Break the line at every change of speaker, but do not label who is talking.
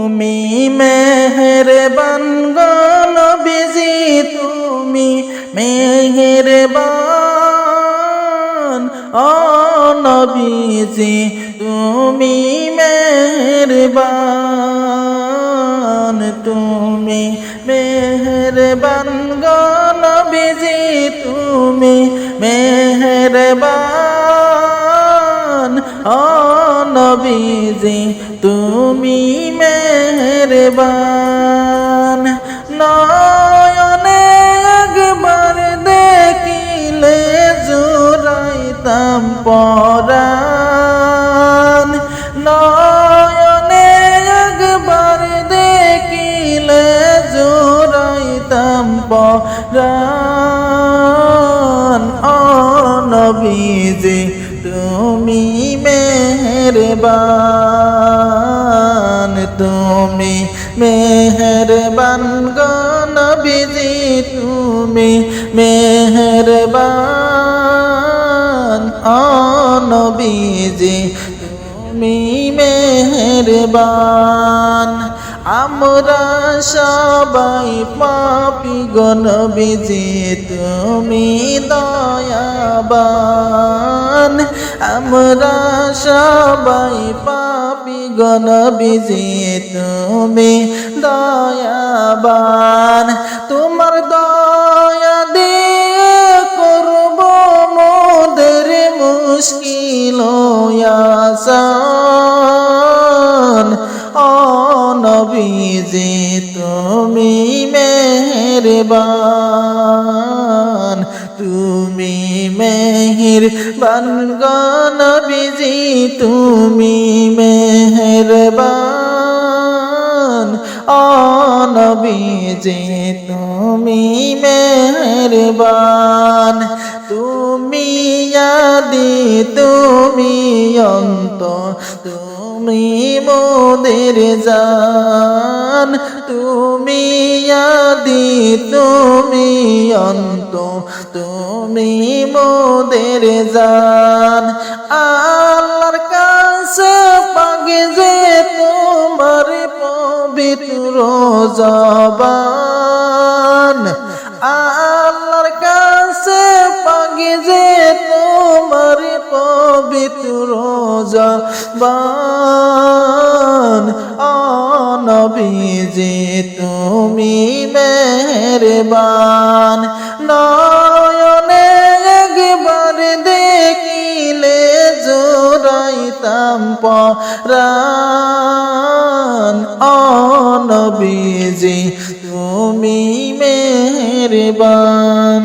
তুমি মেহেরবান গনবিজি তুমি মেহেরবান। ও নবীজি, তুমি মেহেরবান। তুমি মেহেরবান গনবিজি তুমি মেহেরবান। ও নবীজি, তুমি মেহেরবান। নয়নে একবার দেখিলে জুড়াইতাম পরাণ। নয়নে একবার দেখিলে জুড়াইতাম পরাণ। ও নবীজি, তুমি মেহেরবান তুমি মেহরবান গনবিজি তুমি মেহরবান অনবিজি নবীজি তুমি মেহেরবান। আমরা সবাই পাপি গনবিজি তুমি দয়াবান। আমরা সবাই পাপি গনবিজি তুমি দয়াবান। তোমার দয়া দিয়ে করব মোদের মুশকিল আসান নবীজি তুমি মেহেরবান, তুমি মেহের নবীজি, তুমি মেহেরবান। ও নবীজি, তুমি মেহেরবান। তুমি আদি, তুমি অন্ত তুমি মোদের জান, তুমি আদি, তুমি অন্ত, তুমি মোদের জান। আল্লাহর কাছে পাগে যে তোমার পবিত্র জবান জবান অনবীজি তুমি মেহরবান। নয়নে একবার দেখিলে জোরাইতাম পরান অনবীজি তুমি মেহরবান।